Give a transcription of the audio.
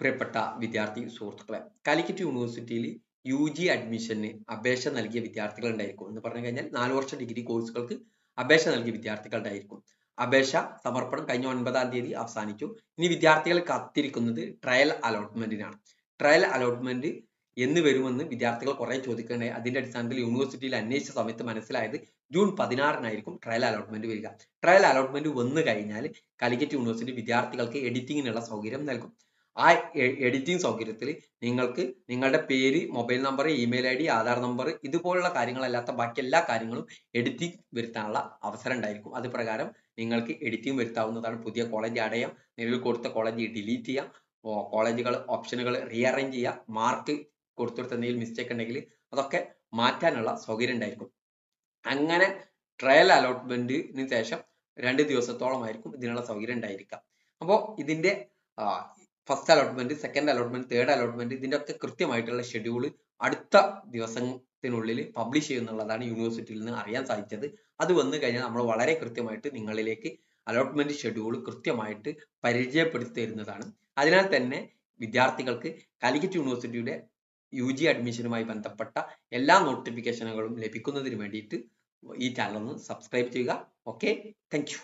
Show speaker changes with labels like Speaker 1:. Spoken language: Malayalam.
Speaker 1: പ്രിയപ്പെട്ട വിദ്യാർത്ഥി സുഹൃത്തുക്കളെ കാലിക്കറ്റ് യൂണിവേഴ്സിറ്റിയിൽ യു ജി അഡ്മിഷന് അപേക്ഷ നൽകിയ വിദ്യാർത്ഥികൾ ഉണ്ടായിരിക്കും. എന്ന് പറഞ്ഞു കഴിഞ്ഞാൽ നാല് വർഷ ഡിഗ്രി കോഴ്സുകൾക്ക് അപേക്ഷ നൽകിയ വിദ്യാർത്ഥികൾ ഉണ്ടായിരിക്കും. അപേക്ഷ സമർപ്പണം കഴിഞ്ഞ ഒൻപതാം തീയതി അവസാനിച്ചു. ഇനി വിദ്യാർത്ഥികൾ കാത്തിരിക്കുന്നത് ട്രയൽ അലോട്ട്മെന്റിനാണ് ട്രയൽ അലോട്ട്മെന്റ് എന്ന് വരുമെന്ന് വിദ്യാർത്ഥികൾ കുറെ ചോദിക്കുന്നുണ്ടായി. അതിന്റെ അടിസ്ഥാനത്തിൽ യൂണിവേഴ്സിറ്റിയിൽ അന്വേഷിച്ച സമയത്ത് മനസ്സിലായത് ജൂൺ പതിനാറിനായിരിക്കും ട്രയൽ അലോട്ട്മെന്റ് വരിക. ട്രയൽ അലോട്ട്മെന്റ് വന്നു കഴിഞ്ഞാൽ കാലിക്കറ്റ് യൂണിവേഴ്സിറ്റി വിദ്യാർത്ഥികൾക്ക് എഡിറ്റിങ്ങിനുള്ള സൗകര്യം നൽകും. ആ എഡിറ്റിംഗ് സൗകര്യത്തിൽ നിങ്ങൾക്ക് നിങ്ങളുടെ പേര് mobile number email I D Aadhaar number ഇതുപോലുള്ള കാര്യങ്ങളല്ലാത്ത ബാക്കി എല്ലാ കാര്യങ്ങളും എഡിറ്റിംഗ് വരുത്താനുള്ള അവസരം ഉണ്ടായിരിക്കും. അത് പ്രകാരം നിങ്ങൾക്ക് എഡിറ്റിംഗ് വരുത്താവുന്നതാണ്. പുതിയ കോളേജ് ആഡ് ചെയ്യാം നിലവിൽ കൊടുത്ത കോളേജ് ഡിലീറ്റ് ചെയ്യാം. കോളേജുകൾ ഓപ്ഷനുകൾ റീഅറേഞ്ച് ചെയ്യാം. മാർക്ക് കൊടുത്തെടുത്ത എന്തെങ്കിലും മിസ്റ്റേക്ക് ഉണ്ടെങ്കിൽ അതൊക്കെ മാറ്റാനുള്ള സൗകര്യം ഉണ്ടായിരിക്കും. അങ്ങനെ ട്രയൽ അലോട്ട്മെന്റിന് ശേഷം രണ്ട് ദിവസത്തോളമായിരിക്കും ഇതിനുള്ള സൗകര്യം ഉണ്ടായിരിക്കുക. അപ്പോൾ ഇതിന്റെ first allotment second allotment third allotment ഇതിന്റെ ഒക്കെ കൃത്യമായിട്ടുള്ള ഷെഡ്യൂൾ അടുത്ത ദിവസത്തിനുള്ളിൽ പബ്ലിഷ് ചെയ്യുന്നുള്ളതാണ് യൂണിവേഴ്സിറ്റിയിൽ നിന്ന് അറിയാൻ സാധിച്ചത്. അത് വന്നു കഴിഞ്ഞാൽ നമ്മൾ വളരെ കൃത്യമായിട്ട് നിങ്ങളിലേക്ക് അലോട്ട്മെന്റ് ഷെഡ്യൂൾ കൃത്യമായിട്ട് പരിചയപ്പെടുത്തി തരുന്നതാണ്. അതിനാൽ തന്നെ വിദ്യാർത്ഥികൾക്ക് കാലിക്കറ്റ് യൂണിവേഴ്സിറ്റിയുടെ യു ജി അഡ്മിഷനുമായി ബന്ധപ്പെട്ട എല്ലാ നോട്ടിഫിക്കേഷനുകളും ലഭിക്കുന്നതിന് വേണ്ടിയിട്ട് ഈ ചാനൽ ഒന്ന് സബ്സ്ക്രൈബ് ചെയ്യുക. Okay thank